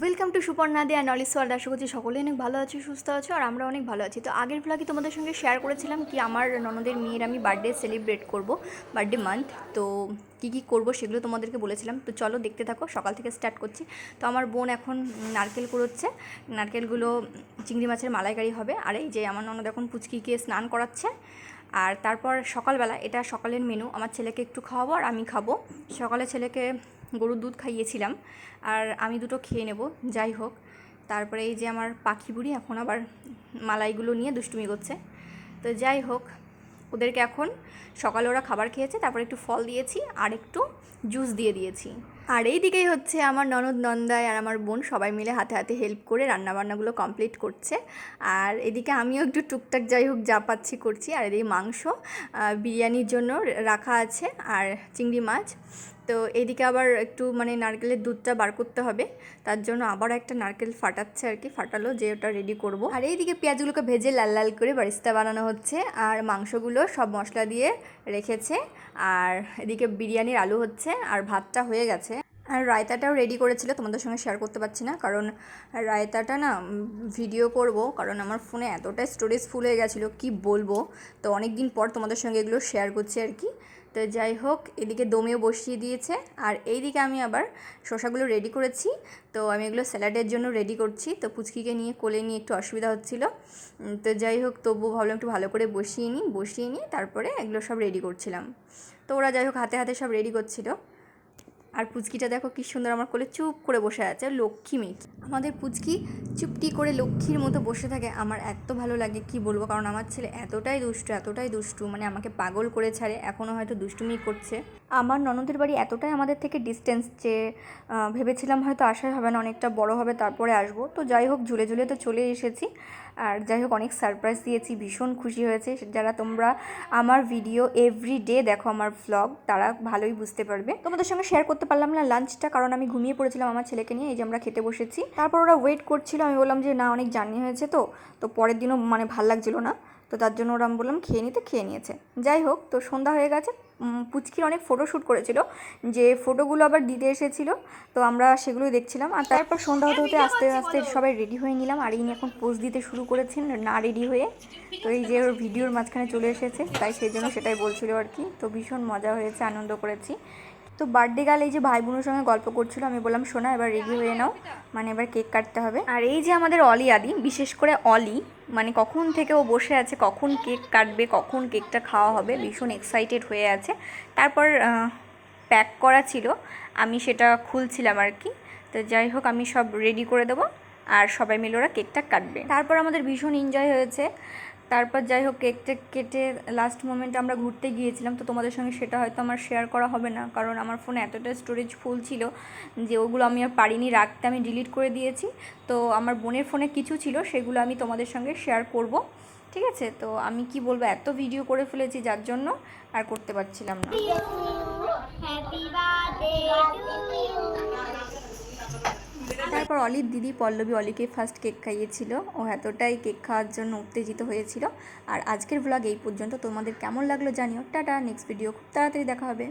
Welcome to Suparna Dey and Ollie's world আশা করছি সকলে অনেক ভালো আছি, সুস্থ আছো, আর আমরা অনেক ভালো আছি। তো আগের ব্লগে তোমাদের সঙ্গে শেয়ার করেছিলাম কি আমার ননদের মেয়ের আমি বার্থডে সেলিব্রেট করব বার্থডে মান্থ তো কী কী করব সেগুলো তোমাদেরকে বলেছিলাম। তো চলো দেখতে থাকো, সকাল থেকে স্টার্ট করছি। তো আমার বোন এখন নারকেল কুড়োচ্ছে। নারকেলগুলো চিংড়ি মাছের মালাইকারি হবে। আর এই যে আমার ননদ এখন পুচকিকে স্নান করাচ্ছে। আর তারপর সকালবেলা, এটা সকালের মেনু আমার ছেলেকে একটু খাওয়াবো আর আমি খাব। সকালে ছেলেকে গরুর দুধ খাইয়েছিলাম। আর আমি দুটো খেয়ে নেব, যাই হোক। তারপরে এই যে আমার পাখি বুড়ি এখন আবার মালাইগুলো নিয়ে দুষ্টুমি করছে। তো যাই হোক, ওদেরকে এখন সকালে ওরা খাবার খেয়েছে, তারপর একটু ফল দিয়েছি আর একটু জুস দিয়ে দিয়েছি। আর এই দিকেই হচ্ছে আমার ননদ নন্দায় আর আমার বোন সবাই মিলে হাতে হাতে হেল্প করে রান্নাবান্নাগুলো কমপ্লিট করছে। আর এদিকে আমিও একটু টুকটাক যাই হোক যা পাচ্ছি করছি। আর এদিকে মাংস বিরিয়ানির জন্য রাখা আছে আর চিংড়ি মাছ। তো এইদিকে আবার একটু মানে নারকেলের দুধটা বার করতে হবে। তার জন্য আবার একটা নারকেল ফাটাচ্ছে আর কি, ফাটালো যে ওটা রেডি করব। আর এইদিকে পেঁয়াজগুলোকে ভেজে লাল লাল করে বারিস্তা বানানো হচ্ছে। আর মাংসগুলো সব মশলা দিয়ে রেখেছে। আর এদিকে বিরিয়ানির আলু হচ্ছে। আর ভাতটা হয়ে গেছে। আর রায়তাটাও রেডি করেছিল, তোমাদের সঙ্গে শেয়ার করতে পারছি না। কারণ রায়তাটা না ভিডিও করব, কারণ আমার ফোনে এতটাই স্টোরেজ ফুল হয়ে গেছিল, কি বলব? তো অনেক দিন পর তোমাদের সঙ্গে এগুলো শেয়ার করছি আর কি। তো যাই হোক, এদিকে দমেও বসিয়ে দিয়েছে, আর এইদিকে আমি আবার শসাগুলো রেডি করেছি। তো আমি এগুলো স্যালাডের জন্য রেডি করছি, তো পুচকিকে নিয়ে কোলে নিয়ে একটু অসুবিধা হচ্ছিল। তো যাই হোক, তবুও ভাবলাম একটু ভালো করে বসিয়ে নিই বসিয়ে নিই তারপরে এগুলো সব রেডি করছিলাম। তো ওরা যাই হোক, হাতে হাতে সব রেডি করছিল। আর পুচকিটা দেখো কি সুন্দর আমার কোলে চুপ করে বসে আছে লক্ষ্মী মেয়ে আমাদের পুচকি চুপটি করে লক্ষ্মীর মতো বসে থাকে। আমার এত ভালো লাগে, কি বলব? কারণ আমার ছেলে এতটাই দুষ্টু এতটাই দুষ্টু মানে আমাকে পাগল করে ছাড়ে এখনও হয়তো দুষ্টুমি করছে। আমার ননদের বাড়ি এতটাই আমাদের থেকে ডিস্টেন্স যে ভেবেছিলাম হয়তো আসাই হবে না, অনেকটা বড় হবে, তারপরে আসব। তো যাই হোক, ঝুলে ঝুলে তো চলে এসেছি। আর যাই হোক, অনেক সারপ্রাইজ দিয়েছি, ভীষণ খুশি হয়েছে। যারা তোমরা আমার ভিডিও এভরি ডে দেখো আমার ভ্লগ তারা ভালোই বুঝতে পারবে। তোমাদের সঙ্গে শেয়ার করতে পারলাম না লাঞ্চটা কারণ আমি ঘুমিয়ে পড়েছিলাম আমার ছেলেকে নিয়ে, এই যে আমরা খেতে বসেছি। তারপর ওরা ওয়েট করছিল, আমি বললাম যে না, অনেক জার্নি হয়েছে তো তো পরের দিনও মানে ভালো লাগছিল না, তো তার জন্য ওরা আমি বললাম খেয়ে নিতে, খেয়ে নিয়েছে। যাই হোক, তো সন্ধ্যা হয়ে গেছে পুচকির অনেক ফটো শ্যুট করেছিল, যে ফটোগুলো আবার দিতে এসেছিল, তো আমরা সেগুলোই দেখছিলাম, আর তারপর সন্ধ্যা হতে হতে আস্তে আস্তে সবাই রেডি হয়ে নিলাম, আর ইনি এখন পোজ দিতে শুরু করেছেন, না রেডি হয়ে, তো এই যে ওর ভিডিওর মাঝখানে চলে এসেছে, তাই সেই জন্য সেটাই বলছিল আর কি, তো ভীষণ মজা হয়েছে, আনন্দ করেছি। তো বার্থডে গাল এই যে ভাই বোনের সঙ্গে গল্প করছিল, আমি বললাম, শোনা, এবার রেডি হয়ে নাও। মানে এবার কেক কাটতে হবে। আর এই যে আমাদের অলি আদি বিশেষ করে অলি মানে কখন থেকে ও বসে আছে, কখন কেক কাটবে, কখন কেকটা খাওয়া হবে, ভীষণ এক্সাইটেড হয়ে আছে। তারপর প্যাক করা ছিল, আমি সেটা খুলছিলাম আর কি। তো যাই হোক, আমি সব রেডি করে দেবো, আর সবাই মিলে ওরা কেকটা কাটবে। তারপর আমাদের ভীষণ এনজয় হয়েছে। তারপর যাই হোক কেকটা কেটে লাস্ট মোমেন্টে আমরা ঘুরতে গিয়েছিলাম, তো তোমাদের সঙ্গে সেটা হয়তো আমার শেয়ার করা হবে না, কারণ আমার ফোনে এতটা স্টোরেজ ফুল ছিল যে ওগুলো আমি আর পারিনি রাখতে, আমি ডিলিট করে দিয়েছি। তো আমার বোনের ফোনে কিছু ছিল, সেগুলো আমি তোমাদের সঙ্গে শেয়ার করব, ঠিক আছে? তো আমি কি বলব, এত ভিডিও করে ফেলেছি যার জন্য আর করতে পারছিলাম না। তারপর অলির দিদি পল্লবী অলিকে ফার্স্ট কেক খাইয়েছিল। ও এতটাই কেক খাওয়ার জন্য উত্তেজিত হয়েছিল। আর আজকের ব্লগ এই পর্যন্ত। তোমাদের কেমন লাগল জানিও। টাটা নেক্সট ভিডিও খুব তাড়াতাড়ি দেখা হবে।